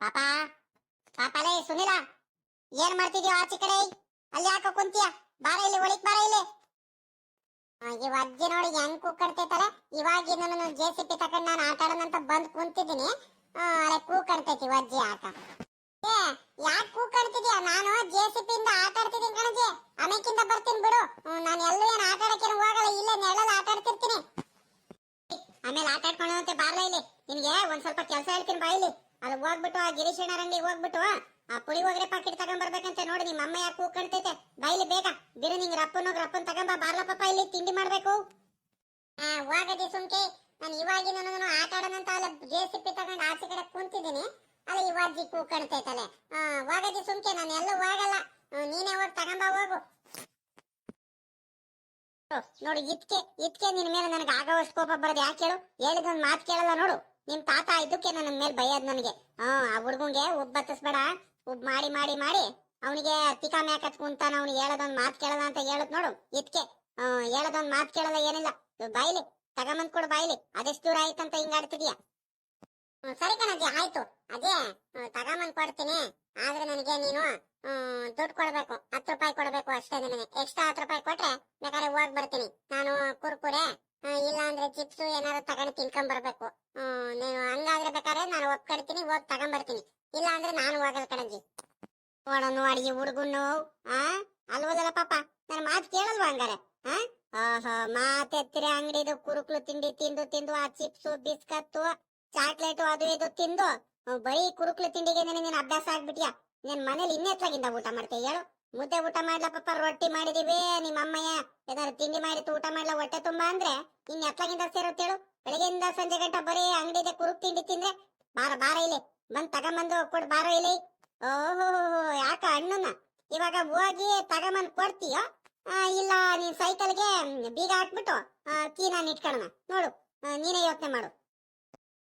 ಪಾಪ, ಪಾಪಲೇ ಸುನಿಲ, ಏನ್ ಮಾಡ್ತಿದ್ಯೋ ಆಚೆ ಕಡೆ? ಅಲ್ಲಿ ಯಾಕೋ ಕುಂತಿಯ? ಬಾರ ಇಲ್ಲಿ ಒಳಿಕ್ ಬಾರ ಇಲ್ಲಿ. ಈ ಅಜ್ಜಿ ನೋಡಿ ಹೆಂಗ್ ಕೂಕಡ್ತೈತಲ್ಲ ಇವಾಗ ನಾನು ಜೆ ಸಿ ಪಿ ತಕೊಂಡ್ ನಾನು ಆಟ ಆಡೋಣಂತ ಬಂದ್ ಕುಂತಿದ್ದೀನಿ. ಅಲ್ಲೇ ಕೂಕಡ್ತೈತಿ ಇವ ಅಜ್ಜಿ ಆಟ. ಯಾಕೆ ಕೂಕಡ್ತಿದ್ಯಾ ನಾನು ಜೆಸಿಪಿ ಇಂದ ಆಟ ಆಡ್ತಿದ್ದೀನಿ ಕಣಜಿ. ಅಮೇಕಿಂದ ಬರ್ತೀನಿ ಬಿಡು. ನಾನು ಎಲ್ಲೂ ಏನು ಆಟ ಆಡಕ್ಕೆ ಹೋಗಲ್ಲ. ಇಲ್ಲೇ ನೆರಳಲ್ಲಿ ಆಟ ಆಡ್ತಿರ್ತೀನಿ. ಆಮೇಲೆ ಆಟ ಆಡ್ಕೊಂಡು ಅಂತ ಬಾರ್ಲ ಇಲ್ಲಿ. ನಿನ್ಗೆ ಒಂದ್ ಸ್ವಲ್ಪ ಕೆಲಸ ಹೇಳ್ತೀನಿ ಬಾ ಇಲ್ಲಿ. ಅದು ಹೋಗ್ಬಿಟ್ಟು, ಆ ಗಿರೀಶ್ ಅಂಗಡಿಗೆ ಹೋಗ್ಬಿಟ್ಟು, ಆ ಪುಳಿ ಹೋಗ್ರೆ ಪಾಕಿಟ್ ತಗೊಂಡ್ ಬರ್ಬೇಕಂತ ನೋಡಿ ನಿಮ್ಮ ಅಮ್ಮ ಯಾಕೆ ಬಾ ಇಲ್ಲಿ ಬೇಗ. ಬಿರು ನಿಂಗೆ ರಪ್ಪನ್ ರಪ್ಪನ್ ತಗೊಂಬ. ಬಾರ್ಲ ಪಾಪ ಇಲ್ಲಿ ತಿಂಡಿ ಮಾಡ್ಬೇಕು. ಆ, ಹೋಗದಿ ಸುಮ್ಕೆ. ನಾನು ಇವಾಗಿನ ಆಟ ಆಡೋಣ ಅಂತ ಅಲ್ಲ ಜೆ ಸಿ ಪಿ ತಗೊಂಡು ಆಚೆ ಕಡೆ ಕುಂತಿದ್ದೀನಿ. ಅಲ್ಲ ಇವಾಜಿ ಕೂಕಣ್ತೈತಲೆ ಆ ವಾಗದಿ ಸುಮ್ಕೆ ನಾನು ಎಲ್ಲೂ ಹೋಗಲ್ಲ. ನೀನೇ ಹೋಗಿ ತಗೊಂಬ ಹೋಗು. ನೋಡು ಇದ್ಕೆ ಇದ್ಕೆ ನಿನ್ ಮೇಲೆ ನನಗೆ ಆಗೋವಷ್ಟು ಕೋಪ ಬರೋದು ಯಾಕೆ ಹೇಳು? ಹೇಳಿದೊಂದು ಮಾತು ಕೇಳಲ್ಲ ನೋಡು. ನಿಮ್ ತಾತ ಇದಕ್ಕೆ ನನ್ನ ಮೇಲೆ ಬೈಯೋದು ನನಗೆ. ಹಾ ಆ ಹುಡ್ಗಂಗೆ ಉಬ್ ಬತ್ತಸ್ಬೇಡ. ಉಬ್ ಮಾಡಿ ಮಾಡಿ ಮಾಡಿ. ಅವನಿಗೆ ತಿಕಾ ಮ್ಯಾಕತ್ ಕುಂತಾನ ಅವ್ನಿಗೆ ಹೇಳೋದೊಂದು ಮಾತು ಕೇಳಲ್ಲ ಅಂತ ಹೇಳದ್ ನೋಡು ಇದ್ಕೆ. ಹೇಳೋದೊಂದು ಮಾತು ಕೇಳಲ್ಲ ಏನಿಲ್ಲ. ಬಾಯಿಲಿ ತಗೊಂಬಂದ್ ಕೊಡು ಬಾಯ್ಲಿ. ಅದೆಷ್ಟು ದೂರ ಆಯ್ತಂತ ಹಿಂಗ್ ಆಡ್ತಿದ್ಯಾ ಹ್ಮ್, ಸರಿ ಕಣಜ್ಜಿ, ಆಯ್ತು. ಅದೇ ತಗೊಂಬಂದ್ ಕೊಡ್ತೀನಿ. ಆದ್ರೆ ನನಗೆ ನೀನು ದುಡ್ಡು ಕೊಡ್ಬೇಕು, ಹತ್ತು ರೂಪಾಯಿ ಕೊಡ್ಬೇಕು ಅಷ್ಟೇ ನನಗೆ. ಎಕ್ಸ್ಟ್ರಾ ಹತ್ತು ರೂಪಾಯಿ ಕೊಟ್ರೆ ಬೇಕಾದ್ರೆ ಹೋಗ್ ಬರ್ತೀನಿ. ನಾನು ಕುರ್ಕುರೆ ಇಲ್ಲ ಅಂದ್ರೆ ಚಿಪ್ಸ್ ಏನಾದ್ರು ತಗೊಂಡು ತಿನ್ಕೊಂಡ್ ಬರ್ಬೇಕು. ನೀನು ಹಂಗಾದ್ರೆ ಬೇಕಾದ್ರೆ ನಾನು ಒಪ್ಕೊಡ್ತೀನಿ, ಹೋಗಿ ತಗೊಂಡ್ ಬರ್ತೀನಿ. ಇಲ್ಲ ಅಂದ್ರೆ ನಾನು ಹೋಗಲ್ಲ ಕಣಜ್ಜಿ. ನೋಡ, ನೋಡಿ ಹುಡುಗನು ಆ? ಅಲ್ವದಲ್ಲ ಪಾಪ. ನನ್ನ ಮಾತು ಕೇಳಲ್ವಾ ಹಂಗಾರೆ? ಹಾ ಆಹಾ ಮಾತೆತ್ತಿರ ಅಂಗಡಿದು ಕುರುಕ್ಲು ತಿಂಡಿ ತಿಂದು ತಿಂದು, ಆ ಚಿಪ್ಸು, ಬಿಸ್ಕತ್ತು ಚಾಕ್ಲೇಟು ಅದು ಇದು ತಿಂದು ಬರೀ ಕುರುಕ್ಲು ತಿಂಡಿಗೆ ನೀನು ಅಭ್ಯಾಸ ಆಗ್ಬಿಟ್ಯಾ? ನಿನ್ ಮನೇಲಿ ಇನ್ನೆತ್ಲಾಗಿಂದ ಊಟ ಮಾಡ್ತೀಯ ಹೇಳು. ಮುದ್ದೆ ಊಟ ಮಾಡ್ಲ ಪಾಪ, ರೊಟ್ಟಿ ಮಾಡಿದೀವಿ ನಿಮ್ಮ ಅಮ್ಮಯ್ಯ ಏನಾದ್ರು ತಿಂಡಿ ಮಾಡಿತ್ತು ಊಟ ಮಾಡ್ಲಾ ಹೊಟ್ಟೆ ತುಂಬಾ ಅಂದ್ರೆ ಇನ್ ಎತ್ಲಾಗಿಂದ ಸೇರುತ್ತೆ ಹೇಳು. ಬೆಳಗ್ಗೆಯಿಂದ ಸಂಜೆ ಗಂಟ ಬರೀ ಅಂಗಡಿದೆ ಕುರುಕ್ ತಿಂಡಿ ತಿಂದ್ರೆ ಬಾರ ಬಾರ ಇಲ್ಲಿ. ಬಂದ್ ತಗೊಂಬಂದು ಕೊಡ್, ಬಾರ ಇಲ್ಲಿ. ಓಹೋ, ಯಾಕ ಅಣ್ಣನ ಇವಾಗ ಹೋಗಿ ತಗೊಂಬಂದ್ ಕೊಡ್ತೀಯೋ? ಇಲ್ಲ, ನೀನ್ ಸೈಕಲ್ಗೆ ಬೀಗ ಹಾಕ್ಬಿಟ್ಟು ಕೀ ನಾನು ಇಟ್ಕೊಳ್ಳೋಣ ನೋಡು ನೀನೇ ಯೋಚನೆ ಮಾಡು.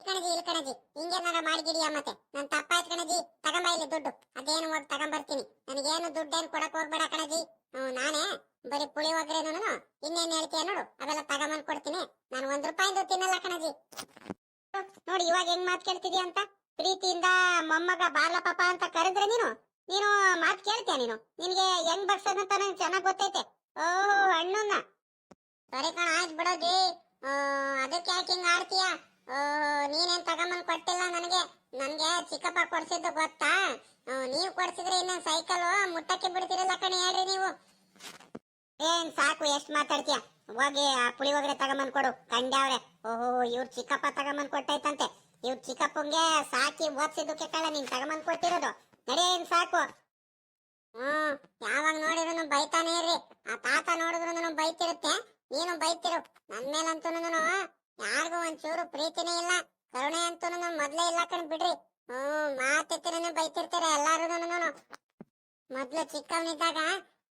ಕಣಜಿ ಇಲ್ಲಿ ಕಣಜಿ. ಹಿಂಗೇನಾರ ಮಾಡಿಗಿಡಿಯ ಮತ್ತೆ? ನನ್ ತಪ್ಪಾಯ್ತು ಕಣಜಿ. ತಗೊಂಬ ಇಲ್ಲಿ ದುಡ್ಡು. ಅದೇನು ಹೋಗಿ ತಗೊಂಬರ್ತೀನಿ. ನನಗೇನು ದುಡ್ಡೇನು ಕೊಡಕ್ ಹೋಗ್ಬೇಡ ಕಣಜಿ. ನಾನೇ? ಬರೀ ಪುಳಿ ಒಗ್ರೇನು ಇನ್ನೇನ್ ಹೇಳ್ತೀಯ ನೋಡು. ಅವೆಲ್ಲ ತಗೊಂಬಂದ್ ಕೊಡ್ತೀನಿ. ನಾನು ಒಂದ್ ರೂಪಾಯಿಂದ ತಿನ್ನಲ್ಲ ಕಣಜಿ. ನೋಡಿ, ಇವಾಗ ಹೆಂಗ್ ಮಾತ್ ಕೇಳ್ತಿದ್ಯಾ ಅಂತ? ಪ್ರೀತಿಯಿಂದ ಮೊಮ್ಮಗ ಬಾಲ ಪಾಪ ಅಂತ ಕರೆದ್ರೆ ನೀನು? ನೀನು ಮಾತ್ ಕೇಳ್ತೀಯ ನೀನು? ನಿನ್ಗೆ ಹೆಂಗ್ ಬಗ್ಸೋದಂತ ನಂಗೆ ಚೆನ್ನಾಗ್ ಗೊತ್ತೈತೆ. ಓ ಹಣ್ಣನ್ನ. ಸರಿ ಕಣ, ಆಯ್ತು ಬಿಡೋದಿ ಅದಕ್ಕೆ ಯಾಕೆ ಹಿಂಗ್ ಆಡ್ತೀಯ? ನೀನೇನ್ ತಗೊಂಬಂದ್ ಕೊಟ್ಟಿಲ್ಲ ನನಗೆ? ನನ್ಗೆ ಚಿಕ್ಕಪ್ಪ ಕೊಡ್ಸಿದ್ದು ಗೊತ್ತಾ? ನೀವು ಕೊಡ್ಸಿದ್ರೆ ಇನ್ನೊಂದ್ ಸೈಕಲ್ ಮುಟ್ಟಕ್ಕೆ ಬಿಡ್ತಿರಲ್ಲ ಕಣೆ, ಹೇಳ್ರಿ ನೀವು. ಏನ್ ಸಾಕು, ಎಷ್ಟ್ ಮಾತಾಡ್ತೀಯ? ಹೋಗಿ ಆ ಪುಳಿಯೋಗರೆ ತಗೊಂಬಂದ್ ಕೊಡು ಕಂಡ್ಯಾವ್ರೆ ಓಹೋ, ಇವ್ರ ಚಿಕ್ಕಪ್ಪ ತಗೊಂಬಂದ್ ಕೊಟ್ಟೈತಂತೆ. ಇವ್ರ ಚಿಕ್ಕಪ್ಪಂಗೆ ಸಾಕಿ ಓದ್ಸಿದ್ದಕ್ಕೆ ಕಳ್ಳ, ನೀನ್ ತಗೊಂಬಂದ್ ಕೊಟ್ಟಿರೋದು. ನಡಿ, ಏನ್ ಸಾಕು? ಹ್ಮ್, ಯಾವಾಗ ನೋಡಿದ್ರು ಬೈತಾನೆ ಇರ್ರಿ. ಆ ತಾತ ನೋಡಿದ್ರು ಬೈತಿರುತ್ತೆ. ನೀನು ಬೈತಿರು. ನನ್ ಮೇಲಂತೂ ಯಾರಿಗೂ ಒಂಚೂರು ಪ್ರೀತಿನೇ ಇಲ್ಲ. ಕರುಣೆ ಅಂತೂ ಮೊದ್ಲೇ ಇಲ್ಲ ಕಣ್ ಬಿಡ್ರಿ. ಹ್ಮ್ ಮಾತೆತ್ತಿರನು ಬೈತಿರ್ತಾರೆ ಎಲ್ಲಾರು ಮೊದ್ಲು ಚಿಕ್ಕವನಿದ್ದಾಗ,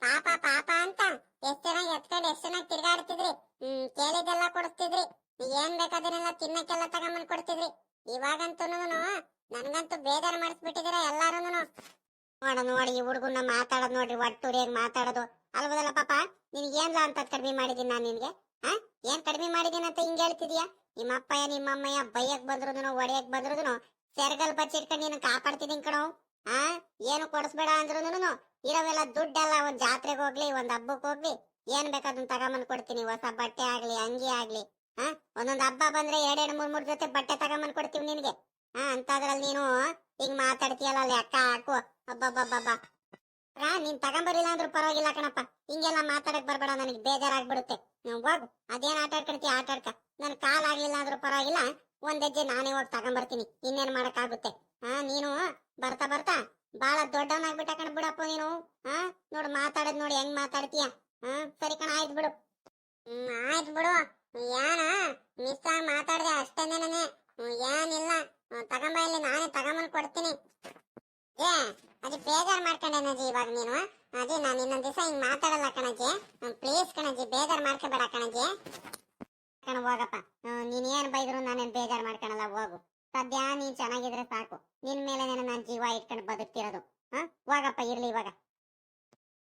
ಪಾಪ ಪಾಪ ಅಂತ ಎಷ್ಟ್ ಚೆನ್ನಾಗಿ ಎತ್ಕೊಂಡು ಎಷ್ಟ್ ಚೆನ್ನಾಗಿ ತಿರ್ಗಾಡ್ತಿದ್ರಿ? ಹ್ಮ್ ಕೇಳಿದ್ದೆಲ್ಲ ಕೊಡಿಸ್ತಿದ್ರಿ. ಏನ್ ಬೇಕಾದ್ರೆಲ್ಲ ತಿನ್ನಕ್ಕೆಲ್ಲ ತಗೊಂಬಂದ್ ಕೊಡ್ತಿದ್ರಿ. ಇವಾಗಂತೂ ನನ್ಗಂತೂ ಬೇಜಾರ್ ಮಾಡಿಸ್ಬಿಟ್ಟಿದಿರ ಎಲ್ಲಾರು ನೋಡ ನೋಡಿ, ಈ ಹುಡುಗನ ಮಾತಾಡೋದು ನೋಡ್ರಿ, ಒಟ್ಟುರಿಯಾಗಿ ಮಾತಾಡೋದು. ಅಲ್ವದಲ್ಲ ಪಾಪ? ನಿನ್ಗೆ ಏನ್ಲ ಅಂತ ಕಡಿಮೆ ಮಾಡಿದೀನಿ ನಾನು ನಿನ್ಗೆ? ಏನ್ ಕಡಿಮೆ ಮಾಡಿದೇನಂತ ಹಿಂಗ್ ಹೇಳ್ತಿದ್ಯಾ? ನಿಮ್ಮ ಅಪ್ಪಯ್ಯ, ನಿಮ್ಮ ಅಮ್ಮಯ್ಯ ಬೈಯಕ್ ಬಂದ್ರುನು ಒಡೆಯಕ್ ಬಂದ್ರುನು ಸೆರಗಲ್ ಬಚ್ಚಿಟ್ಕೊಂಡು ನೀನು ಕಾಪಾಡ್ತಿದ್ದೀನಿ ಕಣೋ. ಆ ಏನು ಕೊಡಿಸ್ಬೇಡ ಅಂದ್ರುನು ಇರೋವೆಲ್ಲ ದುಡ್ಡೆಲ್ಲ, ಒಂದ್ ಜಾತ್ರೆಗೆ ಹೋಗ್ಲಿ, ಒಂದ್ ಹಬ್ಬಕ್ ಹೋಗ್ಲಿ. ಏನ್ ಬೇಕಾದ್ರೂ ತಗೊಂಬಂದ್ ಕೊಡ್ತೀನಿ. ಹೊಸ ಬಟ್ಟೆ ಆಗ್ಲಿ, ಅಂಗಿ ಆಗ್ಲಿ. ಹಾ? ಒಂದೊಂದ್ ಹಬ್ಬ ಬಂದ್ರೆ ಎರಡೆರಡು, ಮೂರ್ ಮೂರ್ ಜೊತೆ ಬಟ್ಟೆ ತಗೊಂಬಂದ್ ಕೊಡ್ತೀವಿ ನಿನ್ಗೆ. ಹಾ ಅಂತದ್ರಲ್ಲಿ ನೀನು ಹಿಂಗ್ ಮಾತಾಡ್ತೀಯಲ್ಲ, ಲೆಕ್ಕ ಹಾಕು. ಅಬ್ಬಬ್ಬಬ್ಬಬ್ಬ. ನೀನ್ ತಗೊಂಬರಿಲ್ಲ ಅಂದ್ರೂ ಪರವಾಗಿಲ್ಲ ಕಣಪ್ಪ. ಹಿಂಗೆಲ್ಲ ಮಾತಾಡಕ್ ಬರ್ಬೇಡ, ನನಗೆ ಬೇಜಾರಾಗ್ಬಿಡುತ್ತೆ. ಹೋಗು, ಅದೇನ್ ಆಟ ಆಡ್ಕೊಳ್ತೀಯ, ಆಟ ಆಡ್ಕ. ನನ್ ಕಾಲ್ ಆಗ್ಲಿಲ್ಲ ಅಂದ್ರೂ ಪರವಾಗಿಲ್ಲ, ಒಂದ್ ಹೆಜ್ಜೆ ನಾನೇ ಹೋಗಿ ತಗೊಂಬರ್ತೀನಿ. ಇನ್ನೇನ್ ಮಾಡಕ್ಕಾಗುತ್ತೆ? ಹಾ ನೀನು ಬರ್ತಾ ಬರ್ತಾ ಬಾಳ ದೊಡ್ಡವನಾಗ್ಬಿಟ್ಟ ಕಣ ಬಿಡಪ್ಪ ನೀನು. ಹಾ ನೋಡು ಮಾತಾಡೋದ್ ನೋಡಿ ಹೆಂಗ್ ಮಾತಾಡ್ತೀಯ. ಹಾ ಸರಿ ಕಣ, ಆಯ್ತು ಬಿಡು. ಹ್ಮ್, ಆಯ್ತು ಬಿಡು. ಏನ ಮಿಸ್ ಆಗಿ ಮಾತಾಡ್ದೆ ನನಗೆ ಏನಿಲ್ಲ. ತಗೊಂಬ ಇಲ್ಲಿ, ನಾನೇ ತಗೊಂಬಂದ್ ಕೊಡ್ತೀನಿ. ಏ ಅದು ಬೇಜಾರ್ ಮಾಡ್ಕೊಂಡೇನಜಿ ಇವಾಗ ನೀನು. ಅದೇ ನಾನು ಇನ್ನೊಂದ್ ದಿವಸ ಹಿಂಗ್ ಮಾತಾಡಲ್ಲ ಕಣಜಿ. ಪ್ಲೀಸ್ ಕಣಜಿ, ಬೇಜಾರ್ ಮಾಡ್ಕೋಬೇಡ ಕಣಜಿ. ಕಣ ಹೋಗಪ್ಪ. ನೀನ್ ಏನ್ ಬೈದ್ರು ನಾನೇನ್ ಬೇಜಾರ್ ಮಾಡ್ಕೊಳಲ್ಲ, ಹೋಗು. ಸದ್ಯ ನೀನ್ ಚೆನ್ನಾಗಿದ್ರೆ ಸಾಕು. ನಿನ್ ಮೇಲೆ ನಾನು ಜೀವ ಇಟ್ಕೊಂಡು ಬದುಕ್ತಿರೋದು. ಹಾ ಹೋಗಪ್ಪ, ಇರ್ಲಿ ಇವಾಗ.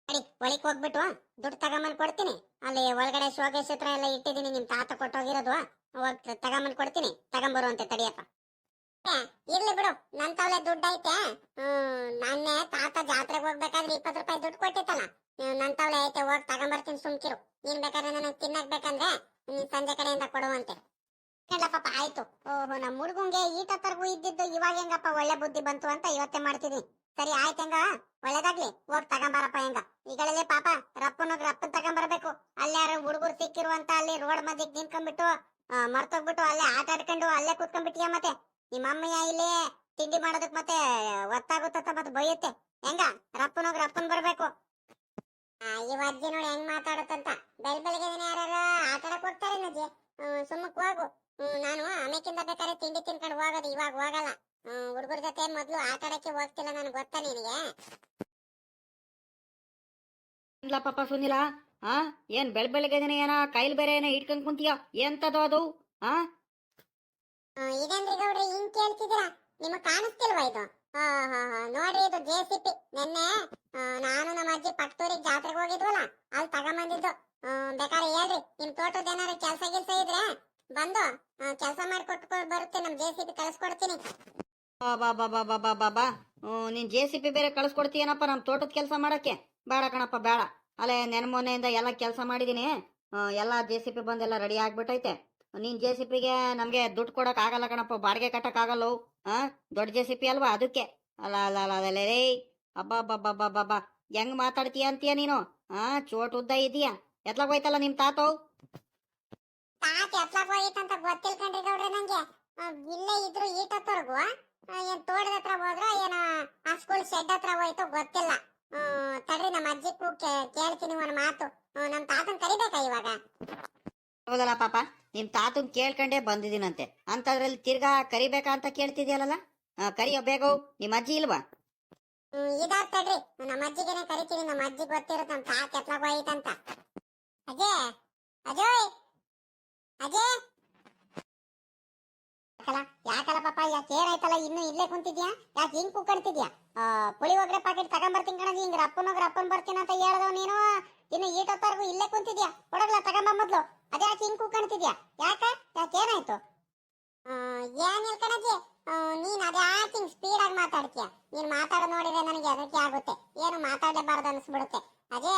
ಅಡಿ ಒಳಕ್ ಹೋಗ್ಬಿಟ್ಟು ದುಡ್ಡು ತಗೊಂಬಂದ್ ಕೊಡ್ತೀನಿ. ಅಲ್ಲಿ ಒಳಗಡೆ ಶೋಕೇಶ್ ಹತ್ರ ಎಲ್ಲ ಇಟ್ಟಿದ್ದೀನಿ, ನಿಮ್ ತಾತ ಕೊಟ್ಟೋಗಿರೋದು. ಹೋಗ್, ತಗೊಂಬಂದ್ ಕೊಡ್ತೀನಿ. ತಗೊಂಬರುವಂತೆ ತಡಿಯಪ್ಪ. ಇರ್ಲಿ ಬಿಡು. ನನ್ ತವಲೆ ದುಡ್ಡು ಐತೆ. ನನ್ನೆ ತಾತ ಜಾತ್ರೆಗೆ ಹೋಗ್ಬೇಕಾದ್ರೆ ಇಪ್ಪತ್ತು ರೂಪಾಯಿ ದುಡ್ಡು ಕೊಟ್ಟಿತ್ತಲ್ಲ. ನನ್ ತವಲೆ ಐತೆ, ಹೋಗ್ ತಗೊಂಬರ್ತೀನಿ ಸುಮ್ಕಿರು ನೀನ್ ಬೇಕಾದ್ರೆ ನನಗೆ ತಿನ್ನಕ್ ಬೇಕಂದ್ರೆ ನೀನ್ ಸಂಜೆ ಕಡೆಯಿಂದ ಕೊಡುವಂತೆ. ಪಾಪ, ಆಯ್ತು. ಓಹೋ ನಮ್ಮ ಹುಡುಗಂಗೆ ಈಟತ್ತರ್ಗೂ ಇದ್ದಿದ್ದು ಇವಾಗ ಹೆಂಗಪ್ಪ ಒಳ್ಳೆ ಬುದ್ಧಿ ಬಂತು ಅಂತ ಇವತ್ತೇ ಮಾಡ್ತಿದೀನಿ. ಸರಿ, ಆಯ್ತು ಹೆಂಗ? ಒಳ್ಳೇದಾಗ್ಲಿ. ಹೋಗ್ ತಗೊಂಬಾರಪ್ಪ ಹೆಂಗ? ಈಗಳಲ್ಲಿ ಪಾಪ, ರಪ್ಪನ ರಪ್ಪನ್ ತಗೊಂಬರ್ಬೇಕು. ಅಲ್ಲೇ ಯಾರು ಹುಡುಗರು ಸಿಕ್ಕಿರುವಂತ ಅಲ್ಲಿ ರೋಡ್ ಮಧ್ಯಕ್ಕೆ ನಿಂತ್ಕೊಂಡ್ಬಿಟ್ಟು ಮರ್ತೋಗ್ಬಿಟ್ಟು, ಅಲ್ಲೇ ಆಟ ಆಡ್ಕೊಂಡು ಅಲ್ಲೇ ಕೂತ್ಕೊಂಡ್ಬಿಟ್ಟಿಯ ಮತ್ತೆ? ನಿಮ್ಮ ಅಮ್ಮಯ್ಯ ಇಲ್ಲಿ ತಿಂಡಿ ಮಾಡೋದಕ್ ಮತ್ತೆ ಒತ್ತಾಗುತ್ತ ಮತ್ತೆ ಬೈಯುತ್ತೆ. ಹೆಂಗ? ರಪ್ಪನೋಗ್ ರಪ್ಪನ್ ಬರ್ಬೇಕು. ಈ ಅಜ್ಜಿ ನೋಡಿ ಹೆಂಗ್ ಮಾತಾಡುತ್ತಂತ. ಬೆಳ್ ಬೆಳಗ್ಗೆ ಯಾರು ಆಟ ಆಡಕ್ ಹೋಗ್ತಾರೆ ನಜ್ಜಿ ಸುಮ್ಮಕ್ ಹೋಗು. ನಾನು ಆಮೇಕಿಂದ ಬೇಕಾದ್ರೆ ತಿಂಡಿ ತಿನ್ಕೊಂಡು ಹೋಗೋದು. ಇವಾಗ ಹೋಗಲ್ಲ. ಹುಡುಗರ ಜೊತೆ ಮೊದ್ಲು ಆಟ ಹೋಗ್ತಿಲ್ಲ ನನ್ಗೆ ಗೊತ್ತಾ ನಿನಗೆ? ಪಾಪ ಸುನಿಲ, ಆ, ಏನ್ ಬೆಳ್ ಬೆಳಗ್ಗೆನೆ ಏನ, ಕೈಲ್ ಬೇರೆ ಏನೋ ಇಟ್ಕೊಂಡ್ ಕುಂತೀಯ, ಎಂತದು ಅದು, ಆ? ಇದೇನ್ರಿ ಗೌಡ್ರೆ, ಹಿಂಗ್ ಕೇಳ್ತಿದೀರಾ ನಿಮಗ್ ಕಾಣಿಸ್ತಿಲ್ವಾ ಇದು? ನೋಡ್ರಿ, ಇದು ಜೆ ಸಿ ಪಿ ನಿನ್ನೆ ನಾನು ನಮ್ಮ ಅಜ್ಜಿ ಪಟ್ಟೂರಿಗೆ ಜಾತ್ರೆಗೆ ಹೋಗಿದ್ವಲ್ಲ, ಅಲ್ಲಿ ತಗೊಂಬಂದಿದ್ದು. ಬೇಕಾದ್ರೆ ಹೇಳ್ರಿ, ನಿಮ್ ತೋಟದ ಏನಾರ ಕೆಲಸ ಗಿಲ್ಸ ಇದ್ರೆ ಬಂದು ಕೆಲಸ ಮಾಡಿ ಕೊಟ್ಕೊಂಡು ಬರುತ್ತೆ, ನಮ್ ಜೆ ಸಿ ಪಿ ಕಳಿಸ್ಕೊಡ್ತೀನಿ. ಬಾ ಬಾ ಬಾ ಬಾ ಬಾ ಬಾ ಬಾ ನೀನ್ ಜೆ ಸಿ ಪಿ ಬೇರೆ ಕಳಿಸ್ಕೊಡ್ತೀಯನಪ್ಪ ನಮ್ ತೋಟದ ಕೆಲಸ ಮಾಡಕ್ಕೆ? ಬೇಡ ಕಣಪ್ಪ, ಬೇಡ. ಅಲ್ಲೇ ನೆನ್ಮೊನೆಯಿಂದ ಎಲ್ಲ ಕೆಲಸ ಮಾಡಿದೀನಿ. ಎಲ್ಲ ಜೆ ಸಿ ಪಿ ಬಂದೆಲ್ಲ ರೆಡಿ ಆಗ್ಬಿಟ್ಟೈತೆ. ನೀನ್ ಜೆ ಸಿ ಪಿಗೆ ನಮ್ಗೆ ದುಡ್ಡು ಕೊಡಕ್ ಆಗಲ್ಲ ಕಣಪ್ಪ, ಬಾಡಿಗೆ ಕಟ್ಟಕ್ ಆಗಲ್ಲ, ಆ? ದೊಡ್ಡ ಜೆ ಸಿ ಪಿ ಅಲ್ವಾ ಅದಕ್ಕೆ? ಅಲ್ಲ ಅಲ್ಲ ಅಲ್ಲ ಅಲ್ಲ ರೇ ಅಬ್ಬಾ ಬಬ್ಬಾ ಬಬ್ಬಾ ಬಾ ಹೆಂಗ್ ಮಾತಾಡ್ತೀಯ ಅಂತೀಯ ನೀನು? ಆ, ಚೋಟ್ ಉದ್ದ ಇದೀಯ ಎತ್ಲಾಗ್ ಹೋಯ್ತಲ್ಲ ನಿಮ್ ತಾತ? ಎತ್ಲಾಗ ಅಂತ ಗೊತ್ತಿಲ್ಲ ಕಣ್ರಿ ಗೌಡ್ರೆ ನಂಗೆ ಇಲ್ಲೇ ಇದ್ರು ಈಟತ್ತವರೆಗೂ ಏನ್ ತೋಟದ ಹತ್ರ ಹೋದ್ರ, ಏನ ಆ ಸ್ಕೂಲ್ ಶೆಡ್ ಹತ್ರ ಹೋಯ್ತು ಗೊತ್ತಿಲ್ಲ. ತಡ್ರಿ ನಮ್ಮ ಅಜ್ಜಿ ಕೇಳ್ತೀನಿ ಒಂದ್ ಮಾತು. ನಮ್ಮ ನಮ್ ತಾತನ್ ಕರಿಬೇಕಾ ಇವಾಗ? ಹೌದಲ್ಲ ಪಾಪ? ನಿಮ್ ತಾತನ್ ಕೇಳ್ಕೊಂಡೇ ಬಂದಿದ್ದೀನಂತೆ. ಅಂತದ್ರಲ್ಲಿ ತಿರ್ಗಾ ಕರಿಬೇಕಾ ಅಂತ ಕೇಳ್ತಿದ್ಯಲ್ಲ ಕರಿಯೋ ಬೇಗ, ನಿಮ್ ಅಜ್ಜಿ ಇಲ್ವಾ? ಇದಾದ್ ತಡ್ರಿ. ನಮ್ಮ ಅಜ್ಜಿಗೆನೆ ಕರಿತೀನಿ ನಮ್ಮ ಅಜ್ಜಿ ಗೊತ್ತಿರುತ್ತೆ ನಮ್ ತಾತ ಎತ್ಲಾಗ ಹೋಯ್ತಂತ. ಅಜಯ್ ಅಜಯ್ ಅಜಯ್. ಯಾಕಲ್ಲ? ಯಾಕಲ್ಲ ಪಾಪ? ಯಾಕೆ ಏನಾಯ್ತಲ್ಲ ಇನ್ನು ಇಲ್ಲೇ ಕುಂತಿದ್ಯಾ? ಯಾಕೆ ಹಿಂಗ್ ಕೂಕಣ್ತಿದ್ಯಾ ಪುಳಿಯೋಗರೆ ಪ್ಯಾಕೆಟ್ ತಗೊಂಬರ್ತೀನಿ ಕಣಜಿ. ಹಿಂಗ್ ಅಪ್ಪನೋಗ್ರ ಅಪ್ಪನ್ ಬರ್ತೀನಿ ಅಂತ ಹೇಳ್ದವ್ ನೀನು. ಇನ್ನು ಈಟೊತ್ತವರೆಗೂ ಇಲ್ಲೇ ಕುಂತಿದ್ಯಾ? ಕೊಡಗ್ಲ, ತಗೊಂಬ ಮೊದ್ಲು. ಅದೇ ಯಾಕೆ ಹಿಂಗ್ ಕುಕ್ಕಣ್ತಿದ್ಯಾ ಯಾಕ? ಯಾಕೆ ಏನಾಯ್ತು ಏನಿಲ್ಲ ಕಣಜಿ. ನೀನ್ ಅದೇ ಹಿಂಗ್ ಸ್ಪೀಡ್ ಆಗಿ ಮಾತಾಡ್ತೀಯ? ನೀನ್ ಮಾತಾಡೋ ನೋಡಿದ್ರೆ ನನಗೆ ಅದಕ್ಕೆ ಆಗುತ್ತೆ. ಏನು ಮಾತಾಡಲೇಬಾರ್ದು ಅನ್ಸ್ಬಿಡುತ್ತೆ. ಅದೇ,